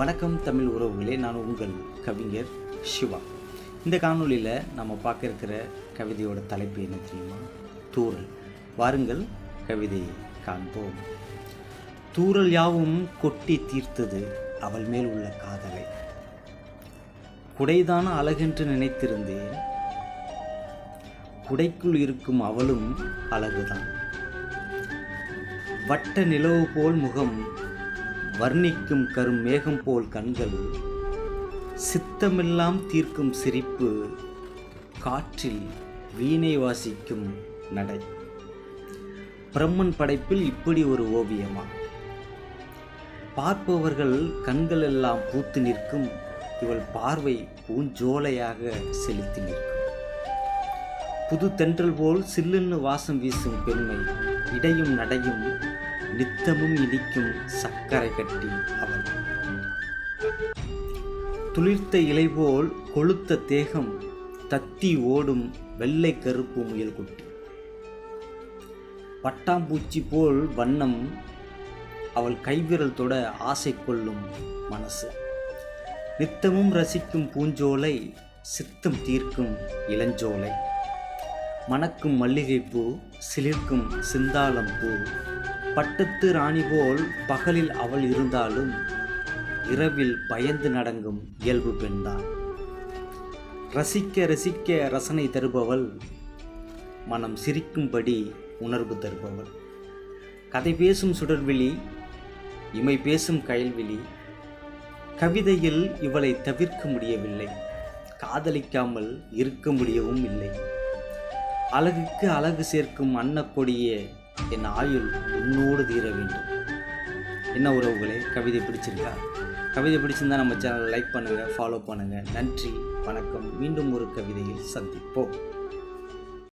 வணக்கம் தமிழ் உறவுகளே நான் உங்கள் கவிஞர் சிவா. இந்த காணொலியில் நம்ம பார்க்க இருக்கிற கவிதையோட தலைப்பு என்ன தெரியுமா? தூரல் வாருங்கள் கவிதையை காண்போம். தூரல் யாவும் கொட்டி தீர்த்தது அவள் மேல் உள்ள காதலை. குடைதான அழகென்று நினைத்திருந்தேன். குடைக்குள் இருக்கும் அவளும் அழகுதான். வட்ட நிலவு போல் முகம் வர்ணிக்கும் கரும் மேகம் போல் கண்கள் சித்தமெல்லாம் தீர்க்கும் சிரிப்பு காற்றில் வீணை வாசிக்கும் நடை. பிரம்மன் படைப்பில் இப்படி ஒரு ஓவியமா? பார்ப்பவர்கள் கண்கள் எல்லாம் பூத்து நிற்கும் இவள் பார்வை பூஞ்சோலையாக செலுத்தி நிற்கும். புது தென்றல் போல் சில்லுன்னு வாசம் வீசும் பெண்மை இடையும் நடையும் நித்தமும் இனிக்கும் சர்க்கரை கட்டி அவள் துளிர்த்த இலை போல் கொளுத்த தேகம் தத்தி ஓடும் வெள்ளை கருப்பு முயல் குட்டி. பட்டாம்பூச்சி போல் வண்ணம் அவள் கைவிரல் தொட ஆசை கொள்ளும் மனசு. நித்தமும் ரசிக்கும் பூஞ்சோலை சித்தம் தீர்க்கும் இளஞ்சோலை. மணக்கும் மல்லிகைப்பூ சிலிர்க்கும் சிந்தாளம் பூ. பட்டத்து ராணி போல் பகலில் அவள் இருந்தாலும் இரவில் பயந்து நடங்கும் இயல்பு பெண்தான். ரசிக்க ரசிக்க ரசனை தருபவள் மனம் சிரிக்கும்படி உணர்வு தருபவள். கதை பேசும் சுடர்விழி இமை பேசும் கயல்விழி. கவிதையில் இவளை தவிர்க்க முடியவில்லை காதலிக்காமல் இருக்க முடியவும் இல்லை. அழகுக்கு அழகு சேர்க்கும் அன்னக்கொடியே என் ஆயுள் உன்னோடு தீர வேண்டும். என்ன உறவுகளே கவிதை பிடிச்சிருக்கா? கவிதை பிடிச்சிருந்தா நம்ம சேனலை லைக் பண்ணுங்கள் ஃபாலோ பண்ணுங்கள் நன்றி வணக்கம். மீண்டும் ஒரு கவிதையில் சந்திப்போம்.